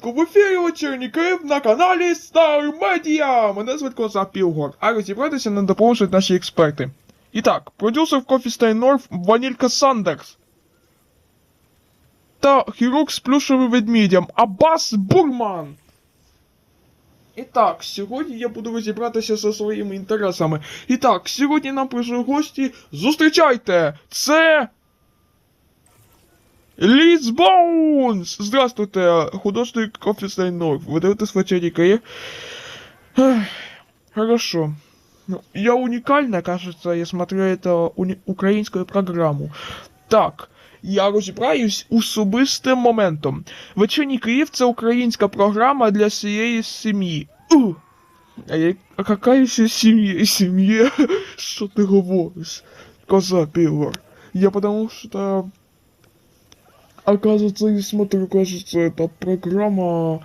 ранку в ефірі вечірній Київ на каналі Star Media. Мене звуть Козак Пілгор, а розібратися нам допоможуть наші експерти. І так, продюсер Coffee Stain North Ванілька Сандерс. Та хірург з плюшевим ведмідям Абас Бурман. І так, сьогодні я буду розібратися зі своїми інтересами. І так, сьогодні нам прийшли гості. Зустрічайте! Це. Ліс Боунс! Здравствуйте, художник Coffee Норф. Вы даете вечерника Хорошо. Ну, я уникальна, кажется, я смотрю это українську програму. Так, я розібраюсь особистим моментом. Вечірній Київ це українська програма для всієї сім'ї. А, я... а какая ще сім'я? Сім'я? Що ти говориш? Коза Пілор. Я потому что... Оказывается, я смотрю, кажется, эта программа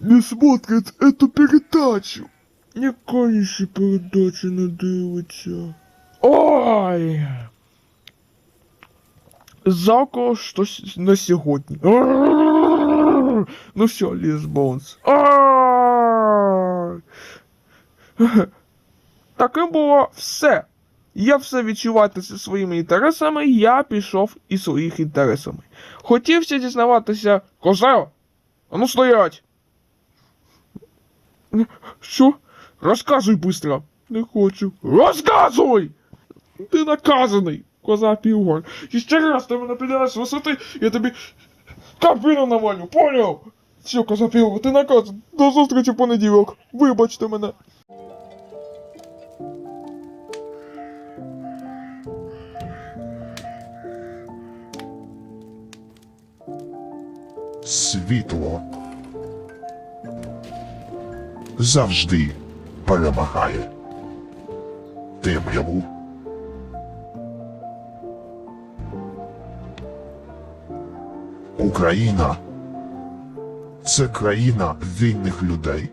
не смотрит эту передачу. Якої ще передачі не дивиться. Ой! Жалко, що с- на сьогодні. Ну все, Ліс Боунс. Таким було все. Я все відчувати зі своїми інтересами, я пішов із своїх інтересами. Хотівся дізнаватися, козел, а ну стоять. Що? Розказуй быстро. Не хочу. Розказуй! Ти наказаний, коза Пілгор. І ще раз ти мене підеш з висоти, я тобі капіну навалю, поняв? Все, коза Пілгор, ти наказаний. До зустрічі в понеділок. Вибачте мене. Світло. Завжди перемагає. Темряву. Україна це країна вільних людей,